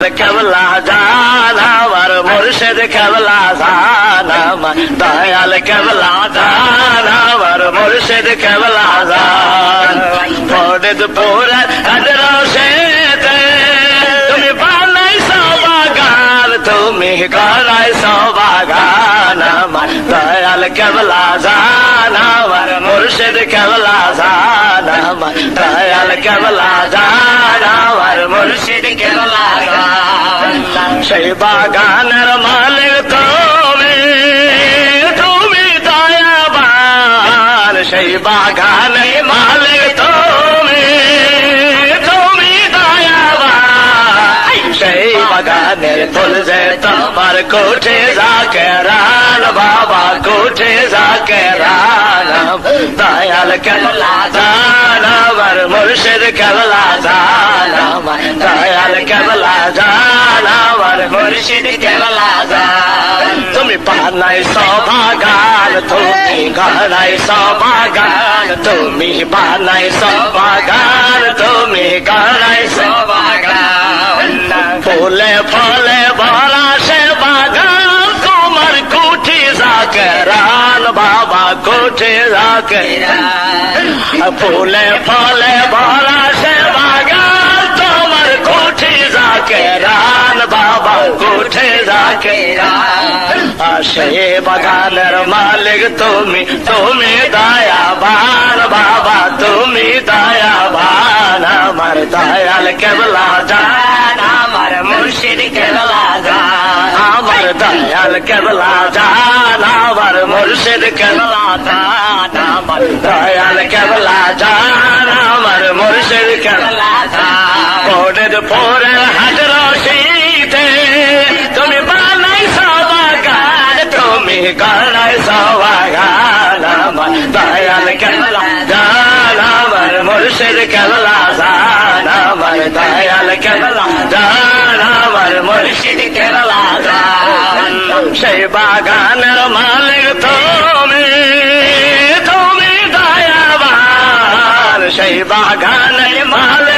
কেবলা জান, আমার মুর্শিদ কেবলা জান, আমার দয়াল কেবলা জান, আমার মুর্শিদ কেবলা জান। পড়েদ তুমি বানাই সবাগান, তুমি করাই সবাগান, আমার দয়াল কেবলা জান, আমার মুর্শিদ কেবলা জান সেই বাগানের মালিক তুমি তুমি দয়াবান। সেই বাগানের মালিক তুমি তুমি দয়াবান। সেই বাগানের ফুল যে তোমার কোঠে যাকে রান, বাবা কোঠে যাকে রান। দয়াল কেবলা জান আমার মুর্শিদ কেবলা জান। আমার দয়াল জান আমার মুর্শিদ কেবলা জান তুমি পানাই সবাগান তুমি গানাই সবাগান তুমি বানাই সবাগান তুমি গানাই সবাগান ফুলে ফলে ভরা সে বাগান তোমার কুঠি জাকেরান বাবা কুঠি জাকেরান ফুলে ফলে ভরা সে বাগান তোমার কুঠি জাকেরান বাবা কুঠি জাকেরান সে বাগানের মালিক তুমি তুমি দয়াবান বাবা তুমি দয়াবান আমার দয়াল কেবলা জান আমার মুর্শিদ কেবলা জান আমার দয়াল কেবলা জান আমার মুর্শিদ কেবলা জান আমার দয়াল কেবলা জান আমার মুর্শিদ কেবলা জান পড়ের পরে হাজর শীতে তুমি বানাই সবাগান তুমি গানাই সবাগান আমার দয়াল কেবলা জান আমার মুর্শিদ কেবলা জান আমার দয়াল কেবলা জান আমার মুর্শিদ কেবলা জান সেই বাগানের মালিক তুমি তুমি দয়াবান। সেই বাগানের মালিক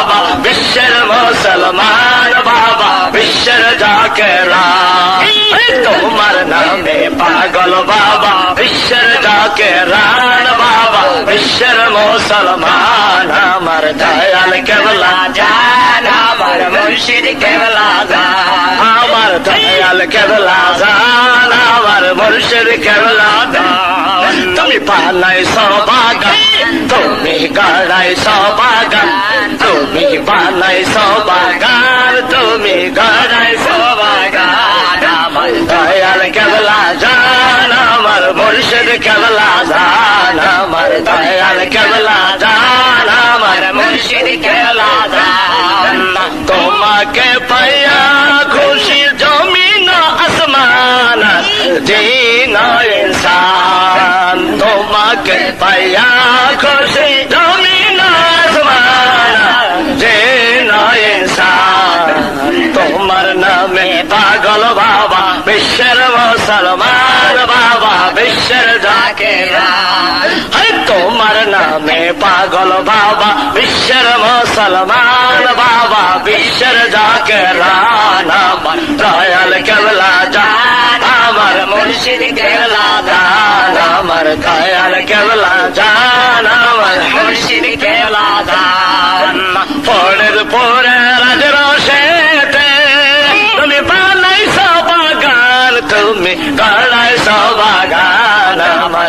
বিশ্বের জাকেরা তোমার নামে পাগল বাবা বিশ্বের জাকেরান বাবা বিশ্বের মুসলমান আমার দয়াল কেবলা জান আমার মুর্শিদ কেবলা জান আমার দয়াল কেবলা জান আমার মুর্শিদ কেবলা জান তুমি পালাই সবাগান তুমি গাড়াই সবাগান তুমি বানাই সবাগান কেবলা জান আমার দয়াল কেবলা জান আমার মুর্শিদ কেবলা জান। তোমাকে পাইয়া খুশি জমিন আসমান, দিন ইনসান। তোমাকে পাইয়া খুশি নামে পাগল বাবা, বিশ্বের মুসলমান বাবা, বিশ্বের যাকে আমার দয়াল কেবলা যা আমার, মুর্শিদ কেবলা দান আমার দয়াল কেবলা জান আমার, মুর্শিদ কেবলা জান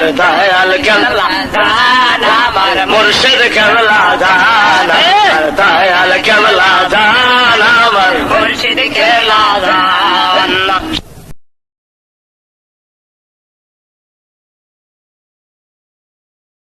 আমার দয়াল কেনলা দান আমার মুর্শিদ কেনলা দান আমার দয়াল কেনলা দান